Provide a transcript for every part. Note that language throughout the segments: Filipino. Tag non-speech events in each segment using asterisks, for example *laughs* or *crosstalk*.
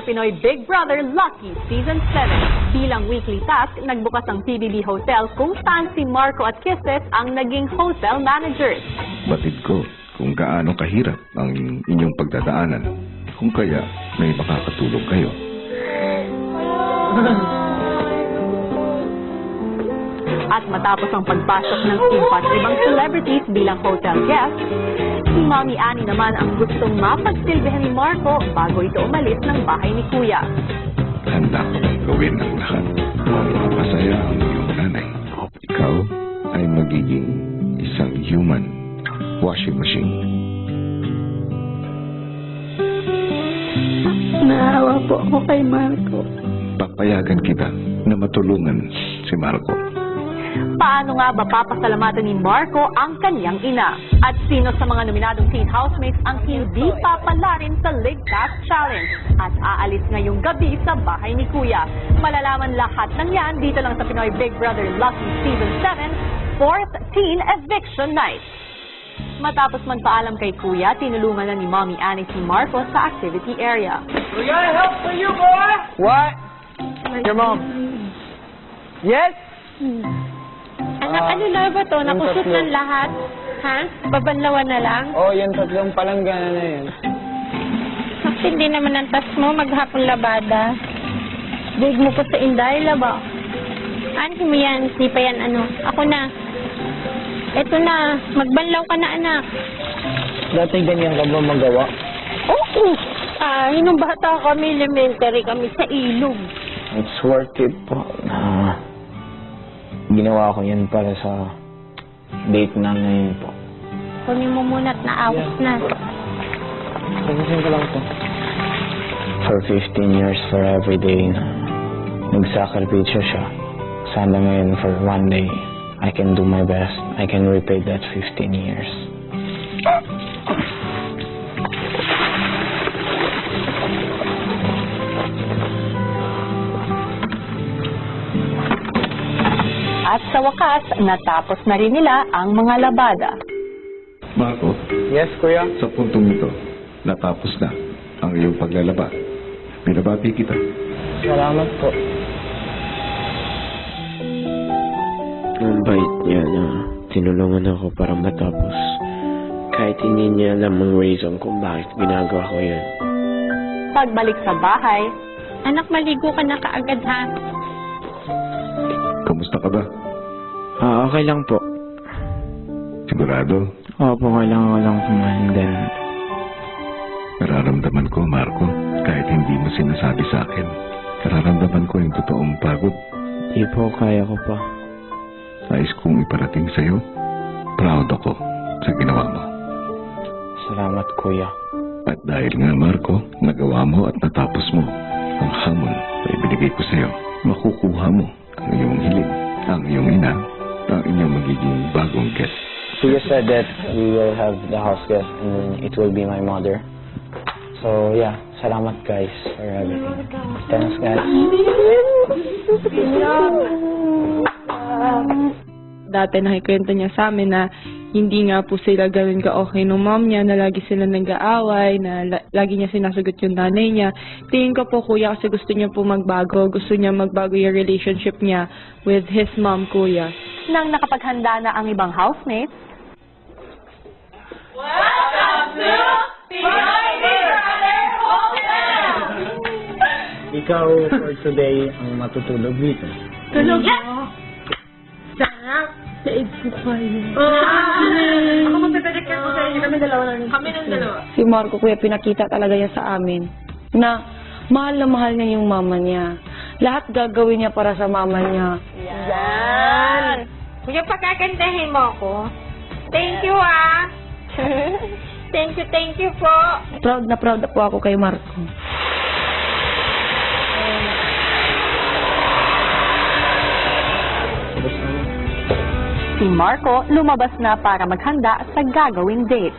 sa Pinoy Big Brother Lucky Season 7. Bilang weekly task, nagbukas ang PBB Hotel kung saan si Marco at Kisses ang naging hotel managers. Batid ko kung gaano kahirap ang inyong pagdadaanan. Kung kaya, may makakatulong kayo. *laughs* At matapos ang pagpasok ng iba't ibang celebrities bilang hotel guest, si Mommy Annie naman ang gustong mapagsilbihan ni Marco bago ito umalis ng bahay ni Kuya. Handa ko gawin ang lahat para mapasaya ang iyong nanay. Ikaw ay magiging isang human washing machine. Naawa po ako kay Marco. Papayagan kita na matulungan si Marco. Paano nga ba papasalamatan ni Marco ang kanyang ina? At sino sa mga nominadong teen housemates ang hindi papalarin sa Pass Challenge? At aalis ngayong gabi sa bahay ni Kuya. Malalaman lahat ng yan dito lang sa Pinoy Big Brother Lucky Season 7, 4th Teen Eviction Night. Matapos magpaalam kay Kuya, tinulungan na ni Mommy Annie si Marco sa activity area. We got help for you, boy! What? Your mom. Yes? Anak, Ah, ano na ba to? Nakusot ng lahat? Ha? Babanlawan na lang? Oh, yung tatlong palanggana na yun. Bakit hindi naman ang tas mo maghapong labada? Big mo ko sa inday, laba. Ano mo yan? Di pa yan ano? Ako na. Eto na. Magbanlaw ka na, anak. Dati ganyan ka ba magawa? Oo. Ah, nung bata kami, elementary kami sa ilog. It's worth it po na ginawa ko yan para sa date na ngayon po. Kunin mo muna at naawas na. Pagkasin ko lang po. For 15 years, for every day na nagsakripisyo siya. Sana ngayon for one day, I can do my best. I can repay that 15 years. Sa wakas, natapos na rin nila ang mga labada. Marco, Yes, kuya. sa puntong ito, natapos na ang iyong paglalaba. Binabati kita. Salamat po. Ang bait niya na tinulungan ako para matapos. Kahit hindi niya alam ang reason kung bakit ginagawa ko yun. Pagbalik sa bahay, Anak, maligo ka na kaagad ha. Kamusta ka ba? Ah, okay lang po. Sigurado, Opo, kailangan ko lang kumain din. nararamdaman ko, Marco, kahit hindi mo sinasabi sa akin. Nararamdaman ko yung totoong pagod. Di po, kaya ko pa. Nais kong iparating sa'yo. Proud ako sa ginawa mo. Salamat, kuya. At dahil nga, Marco, nagawa mo at natapos mo ang hamon na ibinigay ko sa'yo, makukuha mo ang iyong hiling, ang iyong ina, ang inyong magiging bagong guest. Kuya said that we will have the house guest and it will be my mother. So, yeah. Salamat, guys, for everything. Thanks, guys. dati nakikwento niya sa amin na hindi nga po sila ganun ka-okay ng mom niya, na lagi sila nag-aaway, na la- lagi niya sinasagot yung nanay niya. Tingin ko po kuya kasi gusto niya po magbago, gusto niya magbago yung relationship niya with his mom, kuya. Nang nakapaghanda na ang ibang housemates, Ikaw for today ang matutulog dito. Tulog. Sarap. Saig ko kayo. Ako magpipedicure ko sa inyo. Kami dalawa lang. Kami ng dalawa. si Marco kuya pinakita talaga niya sa amin na mahal na mahal niya yung mama niya. Lahat gagawin niya para sa mama niya. Kuya, pagkakantahin mo ako. Thank you, ah. *laughs* thank you, thank you po. Proud na proud po ako kay Marco. si Marco lumabas na para maghanda sa gagawing date.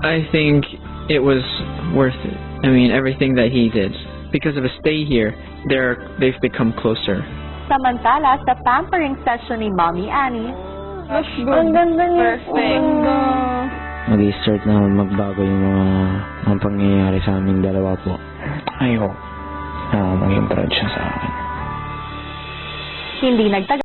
I think it was worth it. I mean, everything that he did. Because of a stay here, they're they've become closer. Samantala, sa pampering session ni Mommy Annie, Ang ganda niya. Perfect. Mag-start na magbago yung mga, mga pangyayari sa aming dalawa po. I hope na maging proud siya sa akin. Hindi nagtagal